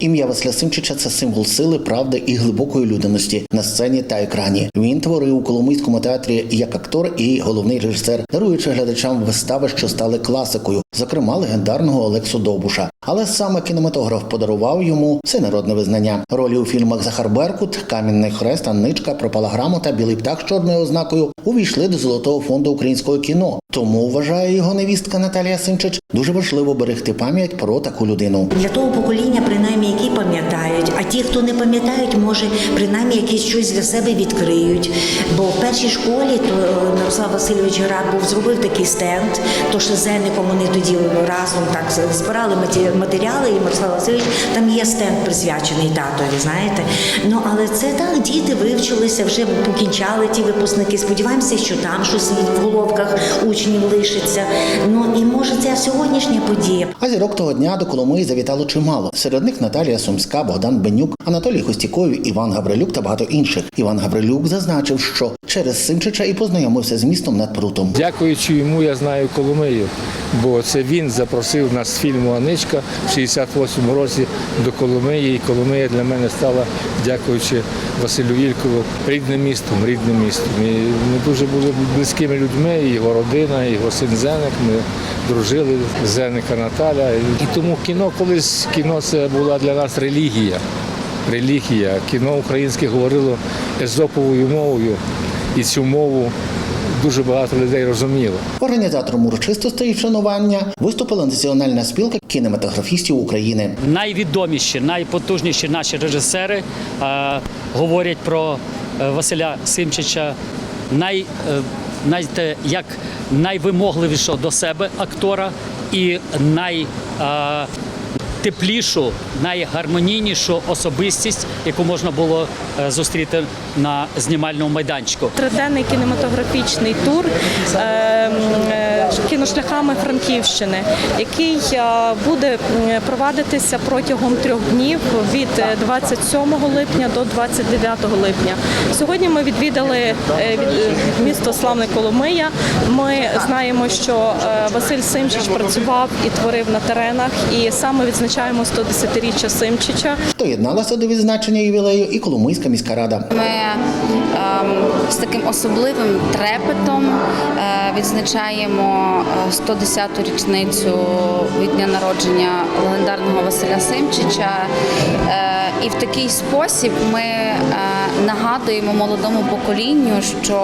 Ім'я Василя Симчича це символ сили, правди і глибокої людяності на сцені та екрані. Він творив у Коломийському театрі як актор і головний режисер, даруючи глядачам вистави, що стали класикою, зокрема легендарного Олексу Довбуша. Але саме кінематограф подарував йому всенародне визнання. Ролі у фільмах Захар Беркут, Камінний хрест, Анничка, Пропала грамота, Білий птах з чорною ознакою увійшли до золотого фонду українського кіно. Тому вважає його невістка Наталія Симчич дуже важливо берегти пам'ять про таку людину. Для того покоління, принаймні, ті, хто не пам'ятають, може принаймні якесь щось для себе відкриють. Бо в першій школі то е, Мирослав Васильович Град був зробив такий стенд, то ще з Зенником вони тоді разом так збирали матеріали, і Мирослав Васильович там є стенд присвячений татові, знаєте. Ну але це так, діти вивчилися, вже покінчали ті випускники. Сподіваємося, що там щось в головках учнів лишиться. Ну і може це сьогоднішня подія. А зірок того дня до Коломиї завітало чимало. Серед них Наталія Сумська, Богдан Бенюк, Анатолій Хостіков, Іван Гаврилюк та багато інших. Іван Гаврилюк зазначив, що через Симчича і познайомився з містом над прутом. Дякуючи йому, я знаю Коломию, бо це він запросив нас з фільму Аничка в 68-му році до Коломиї. І Коломия для мене стала, дякуючи Василю Вількову, рідним містом, рідним містом. І ми дуже були близькими людьми, і його родина, і його син Зеник. Ми дружили, Зеника Наталя. І тому кіно колись кіно це була для нас релігія. Релігія. Кіно українське говорило езоповою мовою, і цю мову дуже багато людей розуміло. Організатором урочистостей вшанування виступила Національна спілка кінематографістів України. найвідоміші, найпотужніші наші режисери е, говорять про е, Василя Симчича, най, е, знаєте, як найвимогливішого до себе актора і най. Е, Теплішу, найгармонійнішу особистість, яку можна було е, зустріти на знімальному майданчику. триденний кінематографічний тур е, е, Франківщини, який е, буде провадитися протягом трьох днів від е, 27 липня до 29 липня. Сьогодні ми відвідали е, від- е, місто Славне Коломия. Ми знаємо, що е, Василь Симчич працював і творив на теренах, і саме відзначаємо 110-річчя Симчича. Доєдналася до відзначення ювілею і Коломийська міська рада. Ми ем, з таким особливим трепетом е, відзначаємо е, 110-ту річницю від дня народження легендарного Василя Симчича. Е, і в такий спосіб ми е, нагадуємо молодому поколінню, що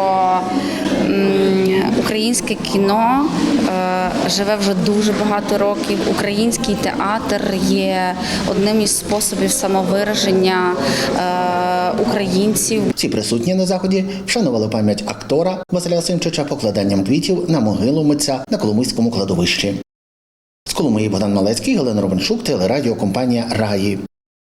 українське кіно е, живе вже дуже багато років. Український театр є одним із способів самовираження е, українців. Всі присутні на заході вшанували пам'ять актора Василя Симчича покладанням квітів на могилу митця на Коломийському кладовищі. З Коломиї Богдан Малецький, Галина Робеншук, телерадіокомпанія Раї.